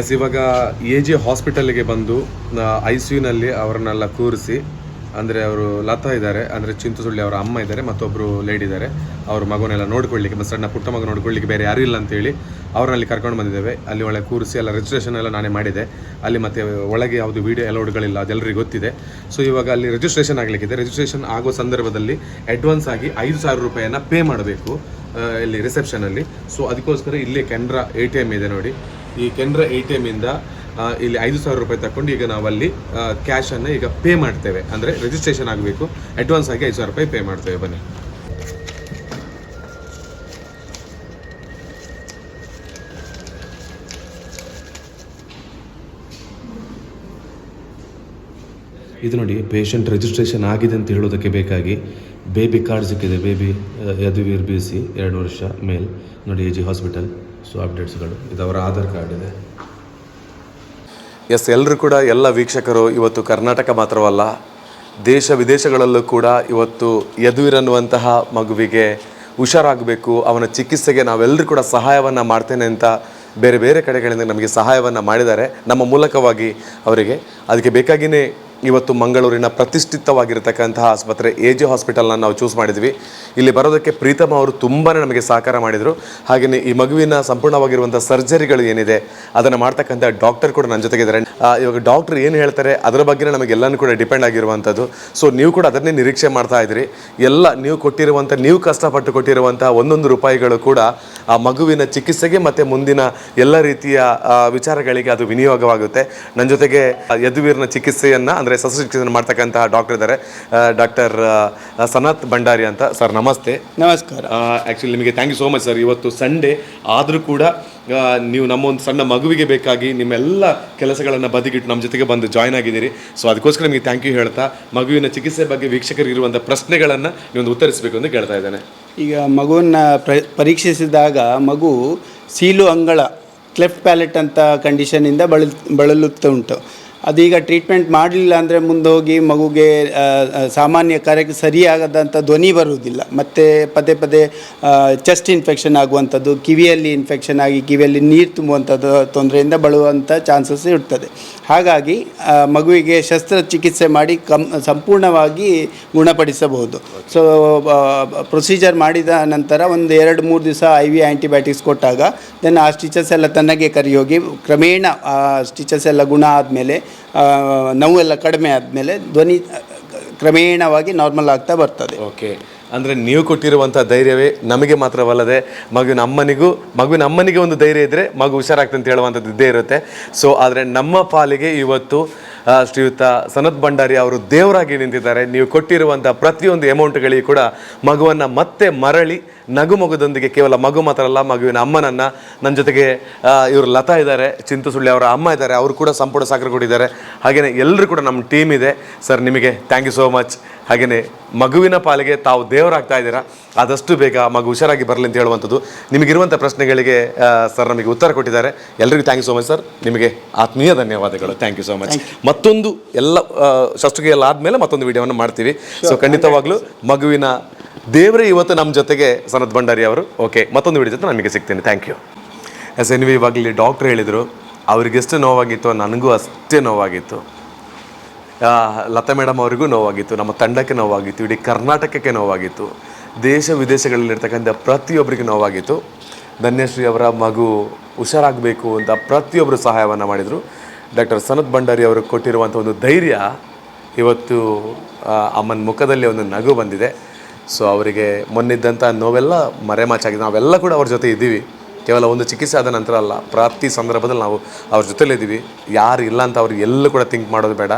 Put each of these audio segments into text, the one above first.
S, ಇವಾಗ A G ಹಾಸ್ಪಿಟಲ್ಗೆ ಬಂದು ಐ ಸಿ ಯುನಲ್ಲಿ ಅವರನ್ನೆಲ್ಲ ಕೂರಿಸಿ, ಅಂದರೆ ಅವರು ಲತಾ ಇದ್ದಾರೆ, ಅಂದರೆ ಚಿಂತುಸುಳ್ಳಿ ಅವರ ಅಮ್ಮ ಇದ್ದಾರೆ ಮತ್ತೊಬ್ಬರು ಲೇಡಿ ಇದ್ದಾರೆ, ಅವ್ರ ಮಗನೆಲ್ಲ ನೋಡ್ಕೊಳ್ಳಿಕ್ಕೆ ಮತ್ತು ಸಣ್ಣ ಪುಟ್ಟ ಮಗ ನೋಡ್ಕೊಳ್ಳಿಕ್ಕೆ ಬೇರೆ ಯಾರೂ ಇಲ್ಲ ಅಂತೇಳಿ ಅವ್ರನ್ನಲ್ಲಿ ಕರ್ಕೊಂಡು ಬಂದಿದ್ದೇವೆ. ಅಲ್ಲಿ ಒಳಗೆ ಕೂರಿಸಿ, ಎಲ್ಲ ರಿಜಿಸ್ಟ್ರೇಷನ್ ಎಲ್ಲ ನಾನೇ ಮಾಡಿದೆ. ಅಲ್ಲಿ ಮತ್ತೆ ಒಳಗೆ ಯಾವುದು ವೀಡಿಯೋ ಅಲೌಡ್ಗಳಿಲ್ಲ ಅದೆಲ್ಲರಿಗೂ ಗೊತ್ತಿದೆ. ಸೊ ಇವಾಗ ಅಲ್ಲಿ ರಿಜಿಸ್ಟ್ರೇಷನ್ ಆಗಲಿಕ್ಕಿದೆ. ರಿಜಿಸ್ಟ್ರೇಷನ್ ಆಗೋ ಸಂದರ್ಭದಲ್ಲಿ ಅಡ್ವಾನ್ಸ್ ಆಗಿ ಐದು ಸಾವಿರ ರೂಪಾಯಿಯನ್ನು ಪೇ ಮಾಡಬೇಕು ಇಲ್ಲಿ ರಿಸೆಪ್ಷನಲ್ಲಿ ಸೊ ಅದಕ್ಕೋಸ್ಕರ ಇಲ್ಲಿ ಕೆನರಾ ಎ ಟಿ ಎಂ ಇದೆ ನೋಡಿ. ಈ ಕೆನರಾ ಎ ಟಿ ಎಮ್ಮಿಂದ ಇಲ್ಲಿ ಐದು ಸಾವಿರ ರೂಪಾಯಿ ತಗೊಂಡು ಈಗ ನಾವಲ್ಲಿ ಕ್ಯಾಶನ್ನು ಈಗ ಪೇ ಮಾಡ್ತೇವೆ. ಅಂದರೆ ರಿಜಿಸ್ಟ್ರೇಷನ್ ಆಗಬೇಕು. ಅಡ್ವಾನ್ಸ್ ಆಗಿ ಐದು ಸಾವಿರ ರೂಪಾಯಿ ಪೇ ಮಾಡ್ತೇವೆ. ಬನ್ನಿ. ಇದು ನೋಡಿ ಪೇಷಂಟ್ ರಿಜಿಸ್ಟ್ರೇಷನ್ ಆಗಿದೆ ಅಂತ ಹೇಳೋದಕ್ಕೆ ಬೇಕಾಗಿ ಬೇಬಿ ಕಾರ್ಡ್ ಸಿಕ್ಕಿದೆ ಬೇಬಿ ಯದುವೀರ್ ಬಿ ಸಿ ಎರಡು ವರ್ಷ ಮೇಲ್ ನೋಡಿ ಎ ಜಿ ಹಾಸ್ಪಿಟಲ್ ಸೊ ಅಪ್ಡೇಟ್ಸ್ಗಳು ಇದು ಅವರ ಆಧಾರ್ ಕಾರ್ಡ್ ಇದೆ. ಎಸ್ ಎಲ್ಲರೂ ಕೂಡ, ಎಲ್ಲ ವೀಕ್ಷಕರು, ಇವತ್ತು ಕರ್ನಾಟಕ ಮಾತ್ರವಲ್ಲ, ದೇಶ ವಿದೇಶಗಳಲ್ಲೂ ಕೂಡ ಇವತ್ತು ಯದುವಿರನ್ನುವಂತಹ ಮಗುವಿಗೆ ಹುಷಾರಾಗಬೇಕು, ಅವನ ಚಿಕಿತ್ಸೆಗೆ ನಾವೆಲ್ಲರೂ ಕೂಡ ಸಹಾಯವನ್ನು ಮಾಡ್ತೇನೆ ಅಂತ ಬೇರೆ ಬೇರೆ ಕಡೆಗಳಿಂದ ನಮಗೆ ಸಹಾಯವನ್ನು ಮಾಡಿದ್ದಾರೆ. ನಮ್ಮ ಮೂಲಕವಾಗಿ ಅವರಿಗೆ, ಅದಕ್ಕೆ ಬೇಕಾಗಿಯೇ ಇವತ್ತು ಮಂಗಳೂರಿನ ಪ್ರತಿಷ್ಠಿತವಾಗಿರತಕ್ಕಂತಹ ಆಸ್ಪತ್ರೆ ಎ ಜೆ ಹಾಸ್ಪಿಟಲ್ನ ನಾವು ಚೂಸ್ ಮಾಡಿದ್ವಿ. ಇಲ್ಲಿ ಬರೋದಕ್ಕೆ ಪ್ರೀತಮ್ ಅವರು ತುಂಬಾ ನಮಗೆ ಸಹಕಾರ ಮಾಡಿದರು. ಹಾಗೆಯೇ ಈ ಮಗುವಿನ ಸಂಪೂರ್ಣವಾಗಿರುವಂಥ ಸರ್ಜರಿಗಳು ಏನಿದೆ, ಅದನ್ನು ಮಾಡ್ತಕ್ಕಂಥ ಡಾಕ್ಟರ್ ಕೂಡ ನನ್ನ ಜೊತೆಗಿದ್ದಾರೆ. ಇವಾಗ ಡಾಕ್ಟರ್ ಏನು ಹೇಳ್ತಾರೆ, ಅದರ ಬಗ್ಗೆ ನಮಗೆಲ್ಲನೂ ಕೂಡ ಡಿಪೆಂಡ್ ಆಗಿರುವಂಥದ್ದು. ಸೊ ನೀವು ಕೂಡ ಅದನ್ನೇ ನಿರೀಕ್ಷೆ ಮಾಡ್ತಾ ಇದ್ದೀರಿ ಎಲ್ಲ ನೀವು ಕೊಟ್ಟಿರುವಂಥ, ನೀವು ಕಷ್ಟಪಟ್ಟು ಕೊಟ್ಟಿರುವಂಥ ಒಂದೊಂದು ರೂಪಾಯಿಗಳು ಕೂಡ ಆ ಮಗುವಿನ ಚಿಕಿತ್ಸೆಗೆ ಮತ್ತು ಮುಂದಿನ ಎಲ್ಲ ರೀತಿಯ ವಿಚಾರಗಳಿಗೆ ಅದು ವಿನಿಯೋಗವಾಗುತ್ತೆ. ನನ್ನ ಜೊತೆಗೆ ಯದುವೀರ್ನ ಚಿಕಿತ್ಸೆಯನ್ನು ಅಂದರೆ ಶಸ್ತ್ರಚಿಕಿತ್ಸೆಯನ್ನು ಮಾಡ್ತಕ್ಕಂತಹ ಡಾಕ್ಟರ್ ಇದ್ದಾರೆ. ಡಾಕ್ಟರ್ ಸನತ್ ಭಂಡಾರಿ ಅಂತ. ಸರ್ ನಮಸ್ತೆ. ನಮಸ್ಕಾರ. ಆ್ಯಕ್ಚುಲಿ ನಿಮಗೆ thank you so much sir ಇವತ್ತು ಸಂಡೇ ಆದರೂ ಕೂಡ ನೀವು ನಮ್ಮ ಒಂದು ಸಣ್ಣ ಮಗುವಿಗೆ ಬೇಕಾಗಿ ನಿಮ್ಮೆಲ್ಲ ಕೆಲಸಗಳನ್ನು ಬದಿಗಿಟ್ಟು ನಮ್ಮ ಜೊತೆಗೆ ಬಂದು ಜಾಯ್ನ್ ಆಗಿದ್ದೀರಿ. ಸೊ ಅದಕ್ಕೋಸ್ಕರ ನಿಮಗೆ ಥ್ಯಾಂಕ್ ಯು ಹೇಳ್ತಾ ಮಗುವಿನ ಚಿಕಿತ್ಸೆ ಬಗ್ಗೆ ವೀಕ್ಷಕರಿಗೆ ಇರುವಂಥ ಪ್ರಶ್ನೆಗಳನ್ನು ನೀವೊಂದು ಉತ್ತರಿಸಬೇಕು ಅಂತ ಕೇಳ್ತಾ ಇದ್ದೇನೆ. ಈಗ ಮಗುವನ್ನು ಪ್ರ ಪರೀಕ್ಷಿಸಿದಾಗ ಮಗು ಸೀಲು ಅಂಗಳ ಕ್ಲೆಫ್ಟ್ ಪ್ಯಾಲೆಟ್ ಅಂತ ಕಂಡೀಷನಿಂದ ಬಳಲು ಬಳಲುತ್ತಾ ಉಂಟು. ಅದೀಗ ಟ್ರೀಟ್ಮೆಂಟ್ ಮಾಡಲಿಲ್ಲ ಅಂದರೆ ಮುಂದೆ ಹೋಗಿ ಮಗುಗೆ ಸಾಮಾನ್ಯ ಕಾರ್ಯಕ್ಕೆ ಸರಿಯಾಗದಂಥ ಧ್ವನಿ ಬರುವುದಿಲ್ಲ. ಮತ್ತು ಪದೇ ಪದೇ ಚೆಸ್ಟ್ ಇನ್ಫೆಕ್ಷನ್ ಆಗುವಂಥದ್ದು, ಕಿವಿಯಲ್ಲಿ ಇನ್ಫೆಕ್ಷನ್ ಆಗಿ ಕಿವಿಯಲ್ಲಿ ನೀರು ತುಂಬುವಂಥದ್ದು ತೊಂದರೆಯಿಂದ ಬಳುವಂಥ ಚಾನ್ಸಸ್ ಇರ್ತದೆ. ಹಾಗಾಗಿ ಮಗುವಿಗೆ ಶಸ್ತ್ರಚಿಕಿತ್ಸೆ ಮಾಡಿ ಕಮ್ ಸಂಪೂರ್ಣವಾಗಿ ಗುಣಪಡಿಸಬಹುದು. ಸೊ ಪ್ರೊಸೀಜರ್ ಮಾಡಿದ ನಂತರ ಒಂದು ಎರಡು, ಮೂರು ದಿವಸ ಐ ವಿ ಆ್ಯಂಟಿಬಯೋಟಿಕ್ಸ್ ಕೊಟ್ಟಾಗ ದೆನ್ ಆ ಸ್ಟಿಚಸ್ ಎಲ್ಲ ತನ್ನಗೆ ಕರಿಯೋಗಿ, ಕ್ರಮೇಣ ಆ ಸ್ಟಿಚಸ್ ಎಲ್ಲ ಗುಣ ಆದಮೇಲೆ ನೋವೆಲ್ಲ ಕಡಿಮೆ ಆದಮೇಲೆ ಧ್ವನಿ ಕ್ರಮೇಣವಾಗಿ ನಾರ್ಮಲ್ ಆಗ್ತಾ ಬರ್ತದೆ. ಓಕೆ. ಅಂದರೆ ನೀವು ಕೊಟ್ಟಿರುವಂಥ ಧೈರ್ಯವೇ ನಮಗೆ ಮಾತ್ರವಲ್ಲದೆ ಮಗುವಿನ ಅಮ್ಮನಿಗೂ ಮಗುವಿನ ಅಮ್ಮನಿಗೆ ಒಂದು ಧೈರ್ಯ ಇದ್ದರೆ ಮಗು ಹುಷಾರಾಗ್ತದೆ ಅಂತ ಹೇಳುವಂಥದ್ದು ಇದ್ದೇ ಇರುತ್ತೆ. ಸೊ ಆದರೆ ನಮ್ಮ ಪಾಲಿಗೆ ಇವತ್ತು ಶ್ರೀಯುತ ಸನತ್ ಭಂಡಾರಿ ಅವರು ದೇವರಾಗಿ ನಿಂತಿದ್ದಾರೆ. ನೀವು ಕೊಟ್ಟಿರುವಂಥ ಪ್ರತಿಯೊಂದು ಅಮೌಂಟ್ಗಳಿಗೆ ಕೂಡ ಮಗುವನ್ನು ಮತ್ತೆ ಮರಳಿ ನಗು ಮಗುದೊಂದಿಗೆ ಕೇವಲ ಮಗು ಮಾತ್ರ ಅಲ್ಲ ಮಗುವಿನ ಅಮ್ಮನನ್ನ ನನ್ನ ಜೊತೆಗೆ ಇವರು ಲತಾ ಇದ್ದಾರೆ ಚಿಂತು ಸುಳ್ಳಿ ಅವರ ಅಮ್ಮ ಇದ್ದಾರೆ ಅವರು ಕೂಡ ಸಂಪೂರ್ಣ ಸಾಗರ ಕೊಟ್ಟಿದ್ದಾರೆ ಹಾಗೆಯೇ ಎಲ್ಲರೂ ಕೂಡ ನಮ್ಮ ಟೀಮ್ ಇದೆ. ಸರ್ ನಿಮಗೆ ಥ್ಯಾಂಕ್ ಯು ಸೋ ಮಚ್ ಹಾಗೇನೆ ಮಗುವಿನ ಪಾಲಿಗೆ ತಾವು ದೇವರಾಗ್ತಾ ಇದ್ದೀರಾ? ಆದಷ್ಟು ಬೇಗ ಮಗು ಹುಷಾರಾಗಿ ಬರಲಿ ಅಂತ ಹೇಳುವಂಥದ್ದು. ನಿಮಗಿರುವಂಥ ಪ್ರಶ್ನೆಗಳಿಗೆ ಸರ್ ನಮಗೆ ಉತ್ತರ ಕೊಟ್ಟಿದ್ದಾರೆ. ಎಲ್ಲರಿಗೂ thank you so much sir ನಿಮಗೆ ಆತ್ಮೀಯ ಧನ್ಯವಾದಗಳು. ಥ್ಯಾಂಕ್ ಯು ಸೋ ಮಚ್ ಮತ್ತೊಂದು ಎಲ್ಲ ಶಸ್ತ್ರಕ್ರಿಯೆ ಎಲ್ಲ ಆದಮೇಲೆ ಮತ್ತೊಂದು ವಿಡಿಯೋವನ್ನು ಮಾಡ್ತೀವಿ. ಸೊ ಖಂಡಿತವಾಗ್ಲೂ ಮಗುವಿನ ದೇವರೇ ಇವತ್ತು ನಮ್ಮ ಜೊತೆಗೆ ಸನತ್ ಭಂಡಾರಿ ಅವರು. ಓಕೆ ಮತ್ತೊಂದು ವಿಡಿಯೋ ಜೊತೆ ನಮಗೆ ಸಿಗ್ತೀನಿ. Thank you S N V ಇವಾಗಲಿ doctor ಹೇಳಿದರು ಅವ್ರಿಗೆಷ್ಟು ನೋವಾಗಿತ್ತು? ನನಗೂ ಅಷ್ಟೇ ನೋವಾಗಿತ್ತು. ಲತಾ ಮೇಡಮ್ ಅವರಿಗೂ ನೋವಾಗಿತ್ತು. ನಮ್ಮ ತಂಡಕ್ಕೆ ನೋವಾಗಿತ್ತು. ಇಡೀ ಕರ್ನಾಟಕಕ್ಕೆ ನೋವಾಗಿತ್ತು. ದೇಶ ವಿದೇಶಗಳಲ್ಲಿರ್ತಕ್ಕಂಥ ಪ್ರತಿಯೊಬ್ಬರಿಗೂ ನೋವಾಗಿತ್ತು. ಧನ್ಯಶ್ರೀ ಅವರ ಮಗು ಹುಷಾರಾಗಬೇಕು ಅಂತ ಪ್ರತಿಯೊಬ್ಬರು ಸಹಾಯವನ್ನು ಮಾಡಿದರು. ಡಾಕ್ಟರ್ ಸನತ್ ಭಂಡಾರಿ ಅವರು ಕೊಟ್ಟಿರುವಂಥ ಒಂದು ಧೈರ್ಯ ಇವತ್ತು ಅಮ್ಮನ ಮುಖದಲ್ಲಿ ಒಂದು ನಗು ಬಂದಿದೆ. ಸೊ ಅವರಿಗೆ ಮೊನ್ನಿದ್ದಂಥ ನೋವೆಲ್ಲ ಮರೆಮಾಚಾಗಿದೆ. ನಾವೆಲ್ಲ ಕೂಡ ಅವ್ರ ಜೊತೆ ಇದ್ದೀವಿ. ಕೇವಲ ಒಂದು ಚಿಕಿತ್ಸೆ ಆದ ನಂತರ ಅಲ್ಲ, ಪ್ರಾಪ್ತಿ ಸಂದರ್ಭದಲ್ಲಿ ನಾವು ಅವ್ರ ಜೊತೆಲಿದ್ದೀವಿ ಯಾರು ಇಲ್ಲ ಅಂತ ಅವ್ರಿಗೆ ಎಲ್ಲೂ ಕೂಡ ಥಿಂಕ್ ಮಾಡೋದು ಬೇಡ.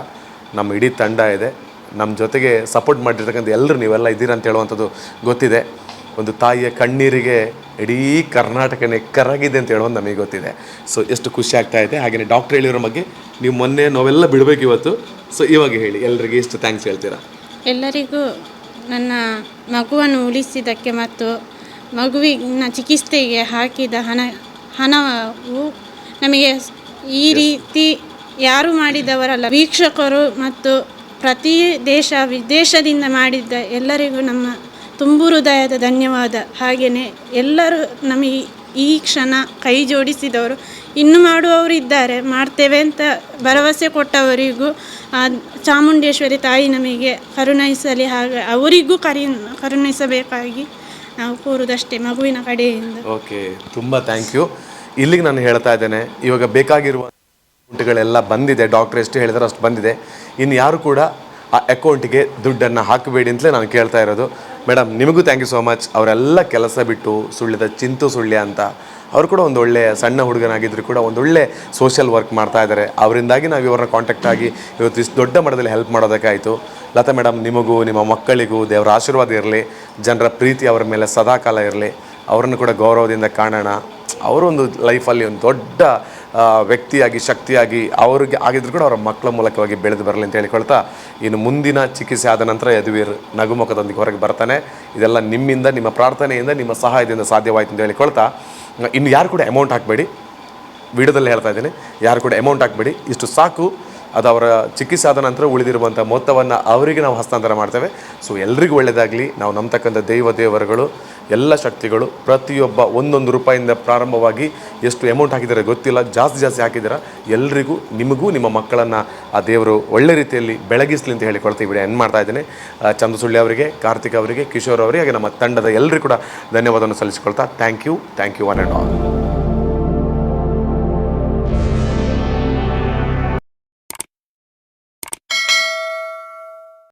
ನಮ್ಮ ಇಡೀ ತಂಡ ಇದೆ. ನಮ್ಮ ಜೊತೆಗೆ ಸಪೋರ್ಟ್ ಮಾಡಿರ್ತಕ್ಕಂಥ ಎಲ್ಲರೂ ನೀವೆಲ್ಲ ಇದ್ದೀರಾ ಅಂತ ಹೇಳುವಂಥದ್ದು ಗೊತ್ತಿದೆ. ಒಂದು ತಾಯಿಯ ಕಣ್ಣೀರಿಗೆ ಇಡೀ ಕರ್ನಾಟಕನೇ ಕರಗಿದೆ ಅಂತ ಹೇಳೋದು ನಮಗೆ ಗೊತ್ತಿದೆ. ಸೊ ಎಷ್ಟು ಖುಷಿ ಆಗ್ತಾ ಇದೆ. ಹಾಗೆಯೇ ಡಾಕ್ಟ್ರ್ ಹೇಳಿರೋ ಬಗ್ಗೆ ನೀವು ಮೊನ್ನೆ ನೋವೆಲ್ಲ ಬಿಡಬೇಕು ಇವತ್ತು. ಸೊ ಇವಾಗ ಹೇಳಿ ಎಲ್ಲರಿಗೆ ಎಷ್ಟು ಥ್ಯಾಂಕ್ಸ್ ಹೇಳ್ತೀರಾ? ಎಲ್ಲರಿಗೂ ನನ್ನ ಮಗುವನ್ನು ಉಳಿಸಿದ್ದಕ್ಕೆ ಮತ್ತು ಮಗುವಿನ ಚಿಕಿತ್ಸೆಗೆ ಹಾಕಿದ ಹಣ ಹಣವು ನಮಗೆ ಈ ರೀತಿ ಯಾರು ಮಾಡಿದವರಲ್ಲ ವೀಕ್ಷಕರು ಮತ್ತು ಪ್ರತಿ ದೇಶ ವಿದೇಶದಿಂದ ಮಾಡಿದ್ದ ಎಲ್ಲರಿಗೂ ನಮ್ಮ ತುಂಬು ಹೃದಯದ ಧನ್ಯವಾದ. ಹಾಗೆಯೇ ಎಲ್ಲರೂ ನಮಗೆ ಈ ಕ್ಷಣ ಕೈ ಜೋಡಿಸಿದವರು. ಇನ್ನು ಮಾಡುವವರು ಇದ್ದಾರೆ ಮಾಡ್ತೇವೆ ಅಂತ ಭರವಸೆ ಕೊಟ್ಟವರಿಗೂ ಚಾಮುಂಡೇಶ್ವರಿ ತಾಯಿ ನಮಗೆ ಕರುಣಿಸಲಿ ಹಾಗೆ ಅವರಿಗೂ ಕರಿ, ಕರುಣಿಸಬೇಕಾಗಿ ನಾವು ಕೋರುದಷ್ಟೇ ಮಗುವಿನ ಕಡೆಯಿಂದ. ಓಕೆ, ತುಂಬ ಥ್ಯಾಂಕ್ ಯು ಇಲ್ಲಿಗೆ ನಾನು ಹೇಳ್ತಾ ಇದ್ದೇನೆ, ಇವಾಗ ಬೇಕಾಗಿರುವ ಅಕೌಂಟ್ಗಳೆಲ್ಲ ಬಂದಿದೆ ಡಾಕ್ಟರ್ ಎಷ್ಟು ಹೇಳಿದಾರೋ ಅಷ್ಟು ಬಂದಿದೆ. ಇನ್ನು ಯಾರು ಕೂಡ ಆ ಅಕೌಂಟಿಗೆ ದುಡ್ಡನ್ನು ಹಾಕಬೇಡಿ ಅಂತಲೇ ನಾನು ಕೇಳ್ತಾ ಇರೋದು. ಮೇಡಮ್, ನಿಮಗೂ ಥ್ಯಾಂಕ್ ಯು ಸೋ ಮಚ್ ಅವರೆಲ್ಲ ಕೆಲಸ ಬಿಟ್ಟು ಸುಳ್ಳಿದ ಚಿಂತು ಸುಳ್ಯ ಅಂತ ಅವರು ಕೂಡ ಒಂದು ಒಳ್ಳೆಯ ಸಣ್ಣ ಹುಡುಗನಾಗಿದ್ರು ಕೂಡ ಒಂದು ಒಳ್ಳೆ ಸೋಷಿಯಲ್ ವರ್ಕ್ ಮಾಡ್ತಾ ಇದ್ದಾರೆ ಅವರಿಂದಾಗಿ ನಾವು ಇವ್ರನ್ನ ಕಾಂಟ್ಯಾಕ್ಟ್ ಆಗಿ ಇವತ್ತು ಇಷ್ಟು ದೊಡ್ಡ ಮಟ್ಟದಲ್ಲಿ ಹೆಲ್ಪ್ ಮಾಡೋದಕ್ಕಾಯಿತು. ಲತಾ ಮೇಡಮ್ ನಿಮಗೂ, ನಿಮ್ಮ ಮಕ್ಕಳಿಗೂ ದೇವರ ಆಶೀರ್ವಾದ ಇರಲಿ. ಜನರ ಪ್ರೀತಿ ಅವರ ಮೇಲೆ ಸದಾಕಾಲ ಇರಲಿ. ಅವರನ್ನು ಕೂಡ ಗೌರವದಿಂದ ಕಾಣೋಣ. ಅವರು ಒಂದು ಲೈಫಲ್ಲಿ ಒಂದು ದೊಡ್ಡ ವ್ಯಕ್ತಿಯಾಗಿ, ಶಕ್ತಿಯಾಗಿ ಅವ್ರಿಗೆ ಆಗಿದ್ರು ಕೂಡ ಅವರ ಮಕ್ಕಳ ಮೂಲಕವಾಗಿ ಬೆಳೆದು ಬರಲಿ ಅಂತ ಹೇಳಿಕೊಳ್ತಾ ಇನ್ನು ಮುಂದಿನ ಚಿಕಿತ್ಸೆ ಆದ ನಂತರ ಯದುವೀರ್ ನಗುಮುಖದೊಂದಿಗೆ ಹೊರಗೆ ಬರ್ತಾನೆ. ಇದೆಲ್ಲ ನಿಮ್ಮಿಂದ, ನಿಮ್ಮ ಪ್ರಾರ್ಥನೆಯಿಂದ, ನಿಮ್ಮ ಸಹಾಯದಿಂದ ಸಾಧ್ಯವಾಯಿತು ಅಂತ ಹೇಳಿಕೊಳ್ತಾ ಇನ್ನು ಯಾರು ಕೂಡ ಅಮೌಂಟ್ ಹಾಕಬೇಡಿ. ವಿಡಿಯೋದಲ್ಲಿ ಹೇಳ್ತಾ ಇದ್ದೀನಿ, ಯಾರು ಕೂಡ ಅಮೌಂಟ್ ಹಾಕಬೇಡಿ. ಇಷ್ಟು ಸಾಕು. ಅದು ಅವರ ಚಿಕಿತ್ಸೆ ಆದ ನಂತರ ಉಳಿದಿರುವಂಥ ಮೊತ್ತವನ್ನು ಅವರಿಗೆ ನಾವು ಹಸ್ತಾಂತರ ಮಾಡ್ತೇವೆ. ಸೊ ಎಲ್ರಿಗೂ ಒಳ್ಳೆಯದಾಗಲಿ ನಾವು ನಂಬತಕ್ಕಂಥ ದೈವ ದೇವರುಗಳು. ಎಲ್ಲ ಶಕ್ತಿಗಳು ಪ್ರತಿಯೊಬ್ಬ ಒಂದೊಂದು ರೂಪಾಯಿಂದ ಪ್ರಾರಂಭವಾಗಿ ಎಷ್ಟು ಅಮೌಂಟ್ ಹಾಕಿದ್ದಾರೆ ಗೊತ್ತಿಲ್ಲ. ಜಾಸ್ತಿ ಜಾಸ್ತಿ ಹಾಕಿದ್ದೀರಾ? ಎಲ್ರಿಗೂ, ನಿಮಗೂ, ನಿಮ್ಮ ಮಕ್ಕಳನ್ನು ಆ ದೇವರು ಒಳ್ಳೆ ರೀತಿಯಲ್ಲಿ ಬೆಳಗಿಸಲಿ ಅಂತ ಹೇಳಿಕೊಳ್ತೀವಿ ವಿಡಿಯೋ ಎಂಡ್ ಮಾಡ್ತಾ ಇದ್ದೀನಿ. ಚಂದ್ರಸುಳ್ಳಿ ಅವರಿಗೆ, ಕಾರ್ತಿಕ್ ಅವರಿಗೆ, ಕಿಶೋರ್ ಅವರಿಗೆ, ಹಾಗೆ ನಮ್ಮ ತಂಡದ ಎಲ್ಲರಿಗೂ ಕೂಡ ಧನ್ಯವಾದವನ್ನು ಸಲ್ಲಿಸಿಕೊಳ್ತಾ. Thank you thank you one and all